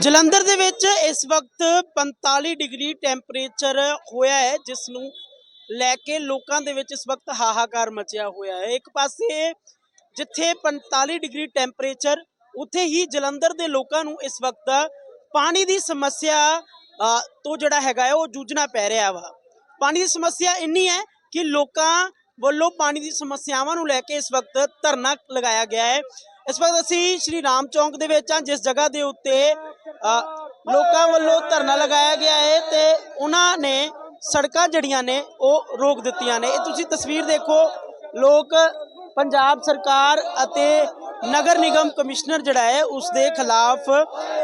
ਜਲੰਧਰ ਦੇ ਵਿੱਚ ਇਸ ਵਕਤ 45 ਡਿਗਰੀ ਟੈਂਪਰੇਚਰ ਹੋਇਆ ਹੈ, ਜਿਸ ਨੂੰ ਲੈ ਕੇ ਲੋਕਾਂ ਦੇ ਵਿੱਚ ਇਸ ਵਕਤ ਹਾਹਾਕਾਰ ਮਚਿਆ ਹੋਇਆ ਹੈ। ਇੱਕ ਪਾਸੇ ਜਿੱਥੇ 45 ਡਿਗਰੀ ਟੈਂਪਰੇਚਰ, ਉੱਥੇ ਹੀ ਜਲੰਧਰ ਦੇ ਲੋਕਾਂ ਨੂੰ ਇਸ ਵਕਤ ਪਾਣੀ ਦੀ ਸਮੱਸਿਆ ਤੋਂ ਜਿਹੜਾ ਹੈਗਾ ਹੈ, ਉਹ ਜੂਝਣਾ ਪੈ ਰਿਹਾ ਵਾ। ਪਾਣੀ ਦੀ ਸਮੱਸਿਆ ਇੰਨੀ ਹੈ ਕਿ ਲੋਕਾਂ ਵੱਲੋਂ ਪਾਣੀ ਦੀ ਸਮੱਸਿਆਵਾਂ ਨੂੰ ਲੈ ਕੇ ਇਸ ਵਕਤ ਧਰਨਾ ਲਗਾਇਆ ਗਿਆ ਹੈ। ਇਸ ਵਕਤ ਅਸੀਂ ਸ਼੍ਰੀ ਰਾਮ ਚੌਂਕ ਦੇ ਵਿੱਚ ਹਾਂ, ਜਿਸ ਜਗ੍ਹਾ ਦੇ ਉੱਤੇ ਲੋਕਾਂ ਵੱਲੋਂ ਧਰਨਾ ਲਗਾਇਆ ਗਿਆ ਹੈ ਤੇ ਉਹਨਾਂ ਨੇ ਸੜਕਾਂ ਜਿਹੜੀਆਂ ਨੇ, ਉਹ ਰੋਕ ਦਿੱਤੀਆਂ ਨੇ। ਇਹ ਤੁਸੀਂ ਤਸਵੀਰ ਦੇਖੋ, ਲੋਕ, ਪੰਜਾਬ ਸਰਕਾਰ ਅਤੇ ਨਗਰ ਨਿਗਮ ਕਮਿਸ਼ਨਰ ਜਿਹੜਾ ਹੈ, ਉਸ ਦੇ ਖਿਲਾਫ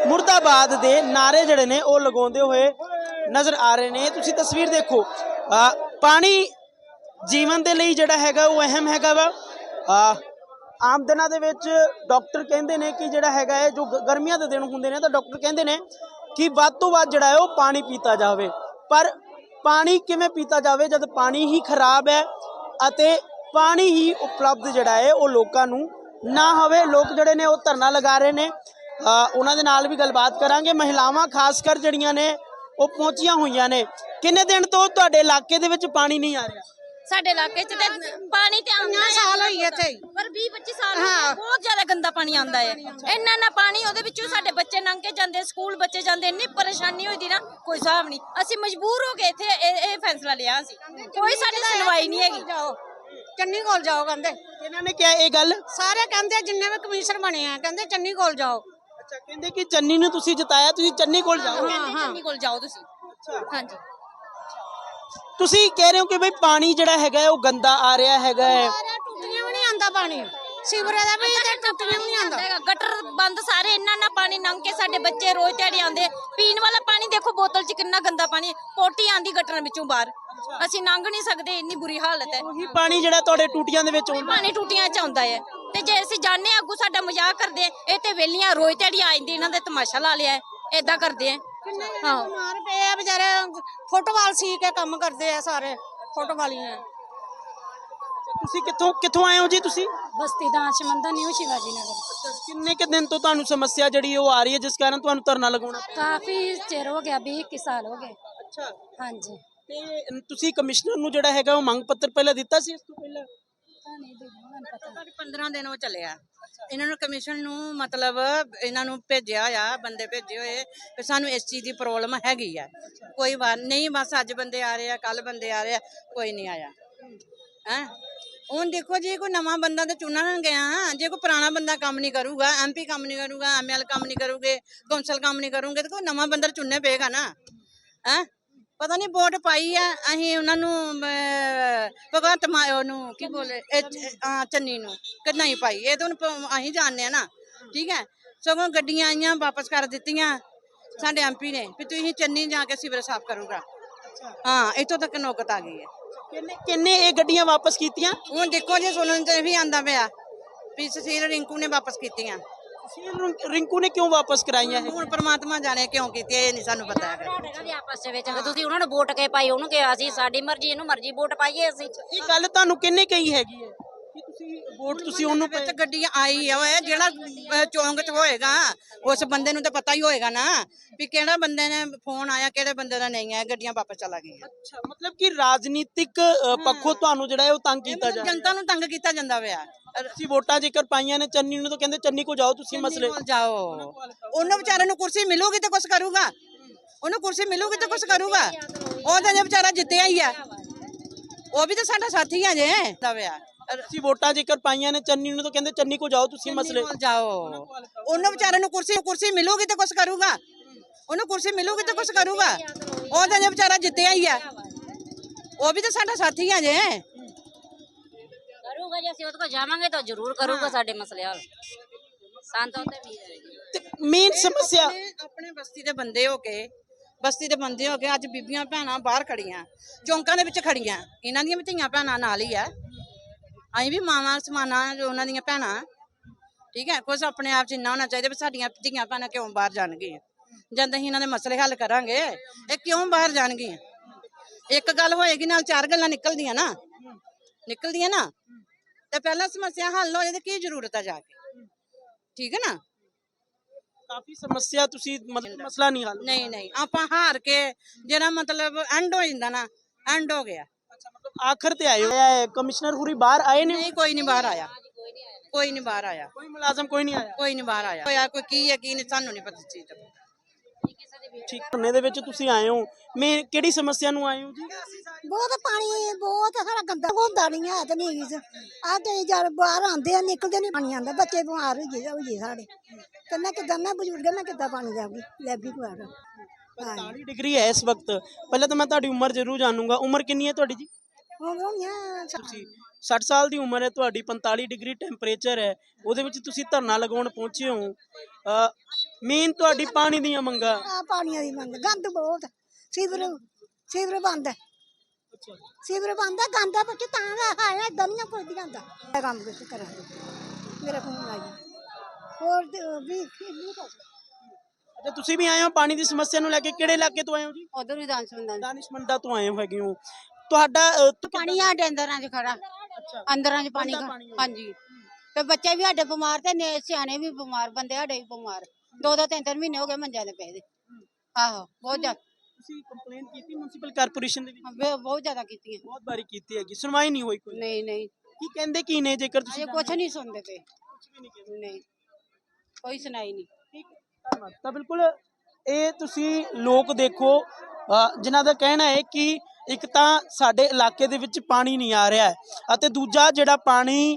ਮੁਰਦਾਬਾਦ ਦੇ ਨਾਰੇ ਜਿਹੜੇ ਨੇ, ਉਹ ਲਗਾਉਂਦੇ ਹੋਏ ਨਜ਼ਰ ਆ ਰਹੇ ਨੇ। ਤੁਸੀਂ ਤਸਵੀਰ ਦੇਖੋ ਪਾਣੀ ਜੀਵਨ ਦੇ ਲਈ ਜਿਹੜਾ ਹੈਗਾ, ਉਹ ਅਹਿਮ ਹੈਗਾ ਵਾ। ਆਮ ਦਿਨਾਂ ਦੇ ਵਿੱਚ ਡਾਕਟਰ ਕਹਿੰਦੇ ਨੇ ਕਿ ਜਿਹੜਾ ਹੈਗਾ ਹੈ, ਜੋ ਗ- ਗਰਮੀਆਂ ਦੇ ਦਿਨ ਹੁੰਦੇ ਨੇ, ਤਾਂ ਡਾਕਟਰ ਕਹਿੰਦੇ ਨੇ ਕਿ ਵੱਧ ਤੋਂ ਵੱਧ ਜਿਹੜਾ ਹੈ, ਉਹ ਪਾਣੀ ਪੀਤਾ ਜਾਵੇ। ਪਰ ਪਾਣੀ ਕਿਵੇਂ ਪੀਤਾ ਜਾਵੇ? ਜਦ ਪਾਣੀ ਹੀ ਖਰਾਬ ਹੈ ਅਤੇ ਪਾਣੀ ਹੀ ਉਪਲਬਧ ਜਿਹੜਾ ਹੈ, ਉਹ ਲੋਕਾਂ ਨੂੰ ਨਾ ਹੋਵੇ। ਲੋਕ ਜਿਹੜੇ ਨੇ, ਉਹ ਧਰਨਾ ਲਗਾ ਰਹੇ ਨੇ। ਉਹਨਾਂ ਦੇ ਨਾਲ ਵੀ ਗੱਲਬਾਤ ਕਰਾਂਗੇ। ਮਹਿਲਾਵਾਂ ਖਾਸ ਕਰ ਜਿਹੜੀਆਂ ਨੇ, ਉਹ ਪਹੁੰਚੀਆਂ ਹੋਈਆਂ ਨੇ। ਕਿੰਨੇ ਦਿਨ ਤੋਂ ਤੁਹਾਡੇ ਇਲਾਕੇ ਦੇ ਵਿੱਚ ਪਾਣੀ ਨਹੀਂ ਆ ਰਿਹਾ? ਸਾਡੇ ਇਲਾਕੇ 'ਚ ਤੇ ਪਾਣੀ ਤੇ ਆਉਂਦਾ ਸਾਲ ਹੋਈ ਇੱਥੇ। ਹੀ। ਪਰ 20 25 ਸਾਲ ਹੋ ਗਏ ਬਹੁਤ ਜ਼ਿਆਦਾ ਗੰਦਾ ਪਾਣੀ ਆਉਂਦਾ ਹੈ। ਇੰਨਾ ਨਾ ਪਾਣੀ ਉਹਦੇ ਵਿੱਚੋਂ ਸਾਡੇ ਬੱਚੇ ਲੰਘ ਕੇ ਜਾਂਦੇ ਸਕੂਲ ਬੱਚੇ ਜਾਂਦੇ ਇੰਨੀ ਪਰੇਸ਼ਾਨੀ ਹੋਈ ਦੀ ਨਾ ਕੋਈ ਹਿਸਾਬ ਨਹੀਂ। ਅਸੀਂ ਮਜਬੂਰ ਹੋ ਗਏ ਇੱਥੇ ਇਹ ਇਹ ਫੈਸਲਾ ਲਿਆ ਸੀ ਕੋਈ ਸਾਡੀ ਸੁਣਵਾਈ ਨਹੀਂ ਹੈਗੀ। ਜਾਓ। ਚੰਨੀ ਕੋਲ ਜਾਓ ਕਹਿੰਦੇ। ਇਹਨਾਂ ਨੇ ਕਿਹਾ ਇਹ ਗੱਲ? ਸਾਰੇ ਕਹਿੰਦੇ ਜਿੰਨੇ ਵੀ ਕਮਿਸ਼ਨਰ ਬਣੇ ਆ ਕਹਿੰਦੇ ਚੰਨੀ ਕੋਲ ਜਾਓ। ਅੱਛਾ ਕਹਿੰਦੇ ਕਿ ਚੰਨੀ ਨੂੰ ਤੁਸੀਂ ਜਿਤਾਇਆ ਤੁਸੀਂ ਚੰਨੀ ਕੋਲ ਜਾਓ। ਕਹਿੰਦੇ ਚੰਨੀ ਕੋਲ ਜਾਓ ਤੁਸੀਂ। ਹਾਂਜੀ। ਤੁਸੀਂ ਕਹਿ ਰਹੇ ਹੋ ਕਿ ਬਈ ਪਾਣੀ ਜਿਹੜਾ ਹੈਗਾ ਉਹ ਗੰਦਾ ਆ ਰਿਹਾ ਹੈਗਾ ਹੈ। ਟੁੱਟੀਆਂ ਵੀ ਨਹੀਂ ਆਂਦਾ ਪਾਣੀ। ਸੀਵਰੇ ਦਾ ਵੀ ਤੇ ਟੁੱਟੀਆਂ ਵੀ ਨਹੀਂ ਆਂਦਾ ਹੈਗਾ ਗਟਰ ਬੰਦ ਸਾਰੇ ਇੰਨਾ ਨਾ ਪਾਣੀ ਲੰਘ ਕੇ ਸਾਡੇ ਬੱਚੇ ਰੋਜ਼ ਦਿਹਾੜੀ ਆਉਂਦੇ। ਪੀਣ ਵਾਲਾ ਪਾਣੀ ਦੇਖੋ ਬੋਤਲ 'ਚ ਕਿੰਨਾ ਗੰਦਾ ਪਾਣੀ। ਪੋਟੀ ਆਂਦੀ ਗਟਰਾਂ ਵਿੱਚੋਂ ਬਾਹਰ। ਅਸੀਂ ਲੰਘ ਨਹੀਂ ਸਕਦੇ ਇੰਨੀ ਬੁਰੀ ਹਾਲਤ ਹੈ। ਉਹੀ ਪਾਣੀ ਜਿਹੜਾ ਤੁਹਾਡੇ ਟੂਟੀਆਂ ਦੇ ਵਿੱਚ ਆਉਂਦਾ। ਪਾਣੀ ਟੂਟੀਆਂ 'ਚ ਆਉਂਦਾ ਹੈ। ਤੇ ਜੇ ਅਸੀਂ ਜਾਣੇ ਅੱਗੂ ਸਾਡਾ ਮਜ਼ਾਕ ਕਰਦੇ ਇਹ ਤੇ ਵੇਲੀਆਂ ਰੋਜ਼ ਦਿਹਾੜੀ ਆ ਜਾਂਦੀ ਇਹਨਾਂ ਦੇ ਤਮਾਸ਼ਾ ਲਾ ਲਿਆ ਏਦਾਂ ਕਰਦੇ ਆ ਕਿੰਨੇ ਆਹੋ। ਬਿਮਾਰ ਪਏ ਆ ਵਿਚਾਰੇ ਫੁੱਟਬਾਲ ਸੀ ਕੇ ਕੰਮ ਕਰਦੇ ਆ ਸਾਰੇ ਫੁੱਟਬਾਲੀਆਂ ਤੁਸੀਂ ਕਿੱਥੋਂ ਕਿੱਥੋਂ ਆਏ ਹੋ ਜੀ ਤੁਸੀਂ? ਬਸਤੀ ਦਾ ਸ਼ਮੰਦਾ ਨਿਊ ਸ਼ਿਵਾਜੀ ਨਗਰ। ਕਿੰਨੇ ਕਿ ਦਿਨ ਤੋਂ ਤੁਹਾਨੂੰ ਸਮੱਸਿਆ ਜਿਹੜੀ ਉਹ ਆ ਰਹੀ ਹੈ ਜਿਸ ਕਾਰਨ ਤੁਹਾਨੂੰ ਧਰਨਾ ਲਗਾਉਣਾ ਕਾਫੀ ਚਿਰ ਹੋ ਗਿਆ 20 21 ਸਾਲ ਹੋ ਗਏ। ਅੱਛਾ। ਹਾਂਜੀ। ਤੇ ਤੁਸੀਂ ਕਮਿਸ਼ਨਰ ਨੂੰ ਜਿਹੜਾ ਹੈਗਾ ਉਹ ਮੰਗ ਪੱਤਰ ਪਹਿਲਾਂ ਦਿੱਤਾ ਸੀ ਇਸ ਤੋਂ ਪਹਿਲਾਂ? ਤਾਂ ਨਹੀਂ ਦੇ ਮੈਨੂੰ ਪਤਾ ਸਾਡੀ 15 ਦਿਨ ਉਹ ਚੱਲਿਆ। ਇਹਨਾਂ ਨੂੰ ਕਮਿਸ਼ਨ ਨੂੰ ਮਤਲਬ ਇਹਨਾਂ ਨੂੰ ਭੇਜਿਆ ਆ ਬੰਦੇ ਭੇਜੇ ਹੋਏ। ਕਿ ਸਾਨੂੰ ਇਸ ਚੀਜ਼ ਦੀ ਪ੍ਰੋਬਲਮ ਹੈਗੀ ਆ। ਕੋਈ ਵਾਰ ਨਹੀਂ ਬਸ ਅੱਜ ਬੰਦੇ ਆ ਰਹੇ ਆ ਕੱਲ ਬੰਦੇ ਆ ਰਹੇ ਆ ਕੋਈ ਨਹੀਂ ਆਇਆ। ਹੈ? ਹੁਣ ਦੇਖੋ ਜੇ ਕੋਈ ਨਵਾਂ ਬੰਦਾ ਤੇ ਚੁਣਨ ਗਿਆ ਜੇ ਕੋਈ ਪੁਰਾਣਾ ਬੰਦਾ ਕੰਮ ਨਹੀਂ ਕਰੂਗਾ ਐਮਪੀ ਕੰਮ ਨਹੀਂ ਕਰੂਗਾ ਐਮਐਲ ਕੰਮ ਨਹੀਂ ਕਰੂਗੇ ਕੌਂਸਲ ਕੰਮ ਨਹੀਂ ਕਰੂਗੇ ਤੇ ਕੋਈ ਨਵਾਂ ਬੰਦਾ ਚੁਣਨੇ ਪਏਗਾ ਨਾ। ਹੈ? ਪਤਾ ਨਹੀਂ ਵੋਟ ਪਾਈ ਆ ਅਸੀਂ ਉਹਨਾਂ ਨੂੰ ਭਗਵੰਤ ਮਾ ਉਹਨੂੰ ਕੀ ਬੋਲੇ ਹਾਂ, ਚੰਨੀ ਨੂੰ ਕਿ ਨਹੀਂ ਪਾਈ ਇਹ ਤਾਂ ਹੁਣ ਅਸੀਂ ਜਾਣਦੇ ਆ ਨਾ ਠੀਕ ਹੈ ਸਗੋਂ ਗੱਡੀਆਂ ਆਈਆਂ ਵਾਪਸ ਕਰ ਦਿੱਤੀਆਂ ਸਾਡੇ ਐਮਪੀ ਨੇ ਵੀ ਤੁਸੀਂ ਚੰਨੀ ਜਾ ਕੇ ਸਿਵਰ ਸਾਫ਼ ਕਰੂਗਾ। ਹਾਂ ਇੱਥੋਂ ਤੱਕ ਨੌਕਤ ਆ ਗਈ ਹੈ। ਕਿੰਨੇ ਕਿੰਨੇ ਇਹ ਗੱਡੀਆਂ ਵਾਪਸ ਕੀਤੀਆਂ? ਹੁਣ ਦੇਖੋ ਜੇ ਸੁਣਨ ਤੇ ਵੀ ਆਂਦਾ ਪਿਆ ਵੀ ਸੁਸ਼ੀਲ ਰਿੰਕੂ ਨੇ ਵਾਪਸ ਕੀਤੀਆਂ। ਸੁਸ਼ੀਲ ਰਿੰਕ- ਰਿੰਕੂ ਨੇ ਕਿਉਂ ਵਾਪਸ ਕਰਾਈਆਂ ਇਹ? ਹੁਣ ਪ੍ਰਮਾਤਮਾ ਜਾਣੇ ਕਿਉਂ ਕੀਤੀ ਇਹ ਨਹੀਂ ਸਾਨੂੰ ਪਤਾ ਹੈਗਾ। ਹੈਗਾ ਵੀ ਆਪਸ ਵਿੱਚ ਤੁਸੀਂ ਉਹਨਾਂ ਨੂੰ ਵੋਟ ਕੇ ਪਾਈ ਉਹਨੂੰ ਕਿਹਾ ਸੀ ਸਾਡੀ ਮਰਜ਼ੀ ਇਹਨੂੰ ਮਰਜ਼ੀ ਵੋਟ ਪਾਈਏ ਅਸੀਂ। ਇਹ ਗੱਲ ਤੁਹਾਨੂੰ ਕਿੰਨੇ ਕਹੀ ਹੈਗੀ ਹੈ? ਵੋਟ ਤੁਸੀਂ ਉਹਨੂੰ ਵਿੱਚ ਗੱਡੀ ਆਈ ਆ ਓਏ ਜਿਹੜਾ ਅਹ, ਚੌਂਕ 'ਚ ਹੋਏਗਾ ਉਸ ਬੰਦੇ ਨੂੰ ਤਾਂ ਪਤਾ ਹੀ ਹੋਏਗਾ ਨਾ ਵੀ ਕਿਹੜਾ ਬੰਦੇ ਨੇ ਫੋਨ ਆਇਆ ਕਿਹੜੇ ਬੰਦੇ ਦਾ ਨਹੀਂ ਆਇਆ ਗੱਡੀਆਂ ਵਾਪਸ ਚਲਾ ਗਈਆਂ। ਅੱਛਾ ਮਤਲਬ ਕਿ ਰਾਜਨੀਤਿਕ ਅ, ਪੱਖੋਂ ਤੁਹਾਨੂੰ ਜਿਹੜਾ ਹੈ ਉਹ ਤੰਗ ਕੀਤਾ ਜਾ ਰਿਹਾ। ਜਨਤਾ ਨੂੰ ਤੰਗ ਕੀਤਾ ਜਾਂਦਾ ਪਿਆ। ਤੁਸੀਂ ਵੋਟਾਂ ਜੇਕਰ ਪਾਈਆਂ ਨੇ ਚੰਨੀ ਨੂੰ ਤਾਂ ਕਹਿੰਦੇ ਚੰਨੀ ਕੋ ਜਾਓ ਤੁਸੀਂ ਮਸਲੇ। ਕੋਲ ਜਾਓ। ਉਹਨੂੰ ਵਿਚਾਰੇ ਨੂੰ ਕੁਰਸੀ ਮਿਲੂਗੀ ਤੇ ਕੁਝ ਕਰੂਗਾ। ਉਹਨੂੰ ਕੁਰਸੀ ਮਿਲੂਗੀ ਤੇ ਕੁਝ ਕਰੂਗਾ। ਉਹ ਤਾਂ ਜੇ ਵਿਚਾਰਾ ਜਿੱਤਿਆ ਹੀ ਆ। ਉਹ ਵੀ ਤਾਂ ਸਾਡਾ ਸਾਥੀ ਆ ਜੇ। ਦਾ ਪਿਆ ਤੁਸੀਂ ਵੋਟਾਂ ਜੇਕਰ ਪਾਈਆਂ ਨੇ ਚੰਨੀ ਨੂੰ ਤਾਂ ਕਹਿੰਦੇ ਚੰਨੀ ਕੋ ਜਾਓ ਤੁਸੀਂ ਮਸਲੇ ਕੋਲ ਜਾਓ। ਉਹਨੂੰ ਵਿਚਾਰੇ ਨੂੰ ਕੁਰਸੀ ਕੁਰਸੀ ਮਿਲੂਗੀ ਤੇ ਕੁਝ ਕਰੂਗਾ। ਉਹਨੂੰ ਕੁਰਸੀ ਮਿਲੂਗੀ ਤੇ ਕੁਝ ਕਰੂਗਾ। ਉਹ ਤਾਂ ਜੇ ਵਿਚਾਰਾ ਜਿੱਤਿਆ ਹੀ ਆ। ਉਹ ਵੀ ਤਾਂ ਸਾਡਾ ਸਾਥੀ ਆ ਜੇ। ਕਰੂਗਾ ਜੇ ਅਸੀਂ ਉਹਦੇ ਕੋਲ ਜਾਵਾਂਗੇ ਤਾਂ ਜ਼ਰੂਰ ਕਰੂਗਾ ਸਾਡੇ ਮਸਲੇ ਹੱਲ। ਸਾਨੂੰ ਤਾਂ ਹੈ। ਮੇਨ ਸਮੱਸਿਆ ਆਪਣੇ- ਆਪਣੇ ਬਸਤੀ ਦੇ ਬੰਦੇ ਹੋ ਕੇ ਬਸਤੀ ਦੇ ਬੰਦੇ ਹੋ ਕੇ ਅੱਜ ਬੀਬੀਆਂ ਭੈਣਾਂ ਬਾਹਰ ਖੜੀਆਂ ਚੌਂਕਾਂ ਦੇ ਵਿੱਚ ਖੜੀਆਂ। ਇਹਨਾਂ ਦੀਆਂ ਵੀ ਧੀਆਂ ਭੈਣਾਂ ਨਾਲ ਹੀ ਆ। ਅਸੀਂ ਵੀ ਮਾਵਾਂ ਸਮਾਨਾਂ ਜੋ ਉਹਨਾਂ ਦੀਆਂ ਭੈਣਾਂ। ਠੀਕ ਹੈ ਕੁਝ ਆਪਣੇ ਆਪ 'ਚ ਇੰਨਾ ਹੋਣਾ ਚਾਹੀਦਾ ਵੀ ਸਾਡੀਆਂ ਧੀਆਂ ਭੈਣਾਂ ਕਿਉਂ ਬਾਹਰ ਜਾਣਗੀਆਂ? ਜਦ ਅਸੀਂ ਇਹਨਾਂ ਦੇ ਮਸਲੇ ਹੱਲ ਕਰਾਂਗੇ ਇਹ ਕਿਉਂ ਬਾਹਰ ਜਾਣਗੀਆਂ? ਇੱਕ ਗੱਲ ਹੋਏਗੀ ਨਾਲ ਚਾਰ ਗੱਲਾਂ ਨਿਕਲਦੀਆਂ ਨਾ। ਨਿਕਲਦੀਆਂ ਨਾ। ਤੇ ਪਹਿਲਾਂ ਸਮੱਸਿਆ ਹੱਲ ਹੋ ਜਾਏ ਤੇ ਕੀ ਜ਼ਰੂਰਤ ਆ ਜਾ ਕੇ? ਠੀਕ ਹੈ ਨਾ? ਕਾਫੀ ਸਮੱਸਿਆ ਤੁਸੀਂ ਮਤਲਬ ਮਸਲਾ ਨਹੀਂ ਹੱਲ ਨਹੀਂ ਨਹੀਂ ਆਪਾਂ ਹਾਰ ਕੇ ਜਿਹੜਾ ਮਤਲਬ ਐਂਡ ਹੋ ਜਾਂਦਾ ਨਾ ਐਂਡ ਹੋ ਗਿਆ। ਅੱਛਾ ਮਤਲਬ ਆਖਰ ਤੇ ਆਏ ਹੋ? ਕਮਿਸ਼ਨਰ ਹੁਰੀ ਬਾਹਰ ਆਏ ਨੇ? ਨਹੀਂ ਕੋਈ ਨਹੀਂ ਬਾਹਰ ਆਇਆ। ਕੋਈ ਨਹੀਂ ਬਾਹਰ ਆਇਆ। ਕੋਈ ਮੁਲਾਜ਼ਮ ਕੋਈ ਨਹੀਂ ਆਇਆ? ਕੋਈ ਨਹੀਂ ਬਾਹਰ ਆਇਆ। ਹੋਇਆ ਕੋਈ ਕੀ ਹੈ ਕੀ ਨਹੀਂ ਸਾਨੂੰ ਨਹੀਂ ਪਤਾ ਚੀਜ਼ ਦਾ। ਠੀਕ ਧਰਨੇ ਦੇ ਵਿੱਚ ਤੁਸੀਂ ਆਏ ਹੋ। ਮੈਂ ਕਿਹੜੀ ਸਮੱਸਿਆ ਨੂੰ ਆਏ ਹੋ ਜੀ? ਬਹੁਤ ਪਾਣੀ ਬਹੁਤ ਸਾਰਾ ਗੰਦਾ ਹੁੰਦਾ ਨਹੀਂ ਹੈ ਤੇ ਨਹੀਂ ਆ ਤੇ ਜਦ ਬਾਹਰ ਆਉਂਦੇ ਆ ਨਿਕਲਦੇ ਨਹੀਂ ਪਾਣੀ ਆਉਂਦਾ ਬੱਚੇ ਬਿਮਾਰ ਹੋ ਗਏ ਹੋ ਗਏ ਸਾਡੇ। ਤੇ ਮੈਂ ਕਿਦਾਂ ਮੈਂ ਬਜ਼ੁਰਗ ਮੈਂ ਕਿੱਦਾਂ ਪਾਣੀ ਜਾਊਗੀ ਲੈਬੀ ਕੁਆਰ 45 ਡਿਗਰੀ ਹੈ ਇਸ ਵਕਤ। ਪਹਿਲਾਂ ਤਾਂ ਮੈਂ ਤੁਹਾਡੀ ਉਮਰ ਜ਼ਰੂਰ ਜਾਣੂੰਗਾ। ਉਮਰ ਕਿੰਨੀ ਹੈ ਤੁਹਾਡੀ ਜੀ? ਤੁਸੀਂ 60 ਸਾਲ ਦੀ ਉਮਰ ਹੈ ਤੁਹਾਡੀ 45 ਡਿਗਰੀ ਟੈਂਪਰੇਚਰ ਹੈ। ਉਹਦੇ ਵਿੱਚ ਤੁਸੀਂ ਧਰਨਾ ਲਗਾਉਣ ਪਹੁੰਚੇ ਹੋ। ਮੇਨ ਤੁਹਾਡੀ ਪਾਣੀ ਦੀਆਂ ਮੰਗਾਂ? ਆ ਪਾਣੀਆਂ ਦੀ ਮੰਗ। ਗੰਦ ਬਹੁਤ। ਸੀਵਰ ਸੀਵਰ ਬੰਦ ਹੈ। ਸੀਵਰ ਬੰਦ ਹੈ ਗੰਦ ਹੈ ਬੱਚੇ ਤਾਂ ਹੈ ਇਦਾਂ ਨਹੀਂ ਕੋਈ ਵੀ ਗੰਦਾ ਕੰਮ ਕਿੱਥੇ ਕਰਾਂਗੇ ਮੇਰਾ ਫੋਨ ਲਾਈ ਹੋਰ ਤੇ ਵੀ ਨਹੀਂ ਕਰ ਅੱਛਾ ਤੁਸੀਂ ਵੀ ਆਏ ਹੋ ਪਾਣੀ ਦੀ ਸਮੱਸਿਆ ਨੂੰ ਲੈ ਕੇ? ਕਿਹੜੇ ਇਲਾਕੇ ਤੋਂ ਆਏ ਹੋ ਜੀ? ਉਧਰ ਵੀ ਦਾਨਸ ਬੰਦਾ ਦਾਨਿਸ਼ਮੰਦਾ ਤੋਂ ਆਏ ਹੋ ਹੈਗੇ ਹੋ। ਤੁਹਾਡਾ ਅ, ਤੁ- ਪਾਣੀ ਸਾਡੇ ਅੰਦਰਾਂ 'ਚ ਖੜਾ। ਅੱਛਾ। ਅੰਦਰਾਂ 'ਚ ਪਾਣੀ ਗੰਦਾ ਖੜਾ। ਪਾਣੀ ਹੈ। ਹਾਂਜੀ। ਤੇ ਬੱਚੇ ਵੀ ਸਾਡੇ ਬਿਮਾਰ ਤੇ ਨੇ ਸਿਆਣੇ ਵੀ ਬਿਮਾਰ ਬੰਦੇ ਸਾਡੇ ਵੀ ਬਿਮਾਰ। ਦੋ ਦੋ ਤਿੰਨ ਤਿੰਨ ਮਹੀਨੇ ਹੋ ਗਏ ਮੰਜਿਆਂ ਤੇ ਪਏ ਦੇ। ਆਹੋ ਬਹੁਤ ਜ਼ਿਆਦਾ ਤੁਸੀਂ ਕੰਪਲੇਂਟ ਕੀਤੀ ਮਿਊਨਿਸਪਲ ਕਾਰਪੋਰੇਸ਼ਨ ਦੇ ਵਿੱਚ? ਬਹੁਤ ਜ਼ਿਆਦਾ ਕੀਤੀਆਂ। ਬਹੁਤ ਵਾਰੀ ਕੀਤੀ ਹੈਗੀ ਸੁਣਵਾਈ ਨਹੀਂ ਹੋਈ ਕੋਈ? ਨਹੀਂ ਨਹੀਂ। ਕੀ ਕਹਿੰਦੇ ਕੀ ਨੇ ਜੇਕਰ ਤੁਸੀਂ ਅਜੇ ਕੁਛ ਨਹੀਂ ਸੁਣਦੇ ਪਏ। ਕੁਛ ਵੀ ਨਹੀਂ ਕਹਿੰਦੇ। ਨਹੀਂ। ਕੋਈ ਸੁਣਾਈ ਨਹੀਂ। ਠੀਕ। ਹੈ, ਧੰਨਵਾਦ। ਤਾਂ ਬਿਲਕੁਲ ਇਹ ਤੁਸੀਂ ਲੋਕ ਦੇਖੋ ਅ, ਜਿਨ੍ਹਾਂ ਦਾ ਕਹਿਣਾ ਹੈ ਕਿ ਇੱਕ ਤਾਂ ਸਾਡੇ ਇਲਾਕੇ ਦੇ ਵਿੱਚ ਪਾਣੀ ਨਹੀਂ ਆ ਰਿਹਾ ਅਤੇ ਦੂਜਾ ਜਿਹੜਾ ਪਾਣੀ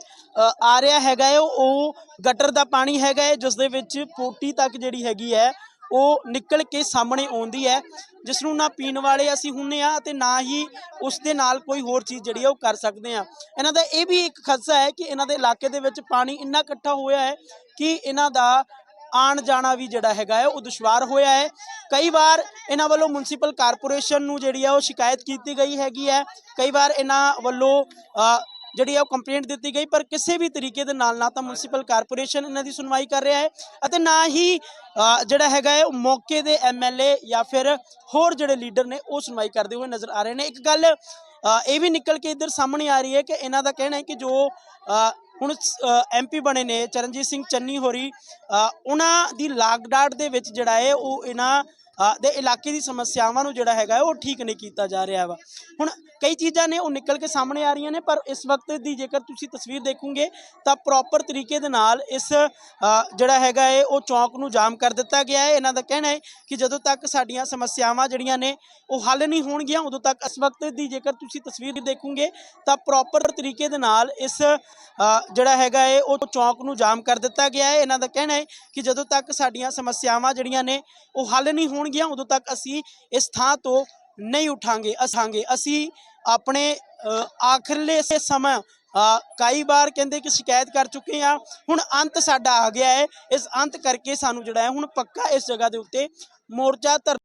ਆ ਰਿਹਾ ਹੈਗਾ ਹੈ ਉਹ- ਗਟਰ ਦਾ ਪਾਣੀ ਹੈਗਾ ਹੈ ਜਿਸ ਦੇ ਵਿੱਚ ਪੋਟੀ ਤੱਕ ਜਿਹੜੀ ਹੈਗੀ ਹੈ ਉਹ ਨਿਕਲ ਕੇ ਸਾਹਮਣੇ ਆਉਂਦੀ ਹੈ ਜਿਸ ਨੂੰ ਨਾ ਪੀਣ ਵਾਲੇ ਅਸੀਂ ਹੁੰਨੇ ਆ ਤੇ ਨਾ ਹੀ ਉਸ ਦੇ ਨਾਲ ਕੋਈ ਹੋਰ ਚੀਜ਼ ਜਿਹੜੀ ਹੈ ਉਹ ਕਰ ਸਕਦੇ ਆ ਇਹਨਾਂ ਦਾ ਇਹ ਵੀ ਇੱਕ ਖਦਸ਼ਾ ਹੈ ਕਿ ਇਹਨਾਂ ਦੇ ਇਲਾਕੇ ਦੇ ਵਿੱਚ ਪਾਣੀ ਇੰਨਾ ਇਕੱਠਾ ਹੋਇਆ ਹੈ ਕਿ ਇਹਨਾਂ ਦਾ ਆਣ ਜਾਣਾ ਵੀ ਜਿਹੜਾ ਹੈਗਾ ਹੈ, ਉਹ ਦੁਸ਼ਵਾਰ ਹੋਇਆ ਹੈ। ਕਈ ਵਾਰ ਇਹਨਾਂ ਵੱਲੋਂ ਮਿਊਨਿਸਪਲ ਕਾਰਪੋਰੇਸ਼ਨ ਨੂੰ ਜਿਹੜੀ ਆ ਉਹ ਸ਼ਿਕਾਇਤ ਕੀਤੀ ਗਈ ਹੈਗੀ ਹੈ। ਕਈ ਵਾਰ ਇਹਨਾਂ ਵੱਲੋਂ ਜਿਹੜੀ ਆ ਉਹ ਕੰਪਲੇਂਟ ਦਿੱਤੀ ਗਈ, ਪਰ ਕਿਸੇ ਵੀ ਤਰੀਕੇ ਦੇ ਨਾਲ ਨਾ ਤਾਂ ਮਿਊਨਿਸਪਲ ਕਾਰਪੋਰੇਸ਼ਨ ਇਹਨਾਂ ਦੀ ਸੁਣਵਾਈ ਕਰ ਰਿਹਾ ਹੈ ਅਤੇ ਨਾ ਹੀ ਜਿਹੜਾ ਹੈਗਾ ਹੈ, ਉਹ ਮੌਕੇ ਦੇ ਐਮਐਲਏ ਜਾਂ ਫਿਰ ਹੋਰ ਜਿਹੜੇ ਲੀਡਰ ਨੇ ਉਹ ਸੁਣਵਾਈ ਕਰਦੇ ਹੋਏ ਨਜ਼ਰ ਆ ਰਹੇ ਨੇ। ਇੱਕ ਗੱਲ ਇਹ ਵੀ ਨਿਕਲ ਕੇ ਇੱਧਰ ਸਾਹਮਣੇ ਆ ਰਹੀ ਹੈ ਕਿ ਇਹਨਾਂ ਦਾ ਕਹਿਣਾ ਹੈ ਕਿ ਜੋ ਹੁਣ ਐਮਪੀ ਬਣੇ ਨੇ ਚਰਨਜੀਤ ਸਿੰਘ ਚੰਨੀ ਹੋਰੀ ਅ, ਉਹਨਾਂ ਦੀ ਲਾਗਡਾਟ ਦੇ ਵਿੱਚ ਜਿਹੜਾ ਹੈ ਉਹ ਇਹਨਾਂ ਦੇ ਇਲਾਕੇ ਦੀ ਸਮੱਸਿਆਵਾਂ ਨੂੰ ਜਿਹੜਾ ਹੈਗਾ ਹੈ ਉਹ ਠੀਕ ਨਹੀਂ ਕੀਤਾ ਜਾ ਰਿਹਾ ਵਾ। ਹੁਣ ਕਈ ਚੀਜ਼ਾਂ ਨੇ, ਉਹ ਨਿਕਲ ਕੇ ਸਾਹਮਣੇ ਆ ਰਹੀਆਂ ਨੇ, ਪਰ ਇਸ ਵਕਤ ਦੀ ਜੇਕਰ ਤੁਸੀਂ ਤਸਵੀਰ ਦੇਖੋਗੇ, ਤਾਂ ਪ੍ਰੋਪਰ ਤਰੀਕੇ ਦੇ ਨਾਲ ਇਸ ਜਿਹੜਾ ਹੈਗਾ ਹੈ ਉਹ ਚੌਂਕ ਨੂੰ ਜਾਮ ਕਰ ਦਿੱਤਾ ਗਿਆ ਹੈ ਇਹਨਾਂ ਦਾ ਕਹਿਣਾ ਹੈ ਕਿ ਜਦੋਂ ਤੱਕ ਸਾਡੀਆਂ ਸਮੱਸਿਆਵਾਂ ਜਿਹੜੀਆਂ ਨੇ, ਉਹ ਹੱਲ ਨਹੀਂ ਹੋਣਗੀਆਂ, ਉਦੋਂ ਤੱਕ ਇਸ ਵਕਤ ਦੀ ਜੇਕਰ ਤੁਸੀਂ ਤਸਵੀਰ ਦੇਖੋਗੇ, ਤਾਂ ਪ੍ਰੋਪਰ ਤਰੀਕੇ ਦੇ ਨਾਲ ਇਸ ਜਿਹੜਾ ਹੈਗਾ ਹੈ ਉਹ ਚੌਂਕ ਨੂੰ ਜਾਮ ਕਰ ਦਿੱਤਾ ਗਿਆ ਹੈ ਇਹਨਾਂ ਦਾ ਕਹਿਣਾ ਹੈ ਕਿ ਜਦੋਂ ਤੱਕ ਸਾਡੀਆਂ ਸਮੱਸਿਆਵਾਂ ਜਿਹੜੀਆਂ ਨੇ, ਉਹ ਹੱਲ ਨਹੀਂ ਹੋਣ ਹੋਣਗੀਆਂ ਉਦੋਂ ਤੱਕ ਅਸੀਂ ਇਸ ਥਾਂ ਤੋਂ ਨਹੀਂ ਉਠਾਂਗੇ ਅਸਾਂਗੇ ਅਸੀਂ ਆਪਣੇ ਅ, ਆਖਰਲੇ ਸਮਾਂ ਅ, ਕਈ ਵਾਰ ਕਹਿੰਦੇ ਕਿ ਸ਼ਿਕਾਇਤ ਕਰ ਚੁੱਕੇ ਆ ਹੁਣ ਅੰਤ ਸਾਡਾ ਆ ਗਿਆ ਹੈ। ਇਸ ਅੰਤ ਕਰਕੇ ਸਾਨੂੰ ਜਿਹੜਾ ਹੈ ਹੁਣ ਪੱਕਾ ਇਸ ਜਗ੍ਹਾ ਦੇ ਉੱਤੇ ਮੋਰਚਾ ਧਰ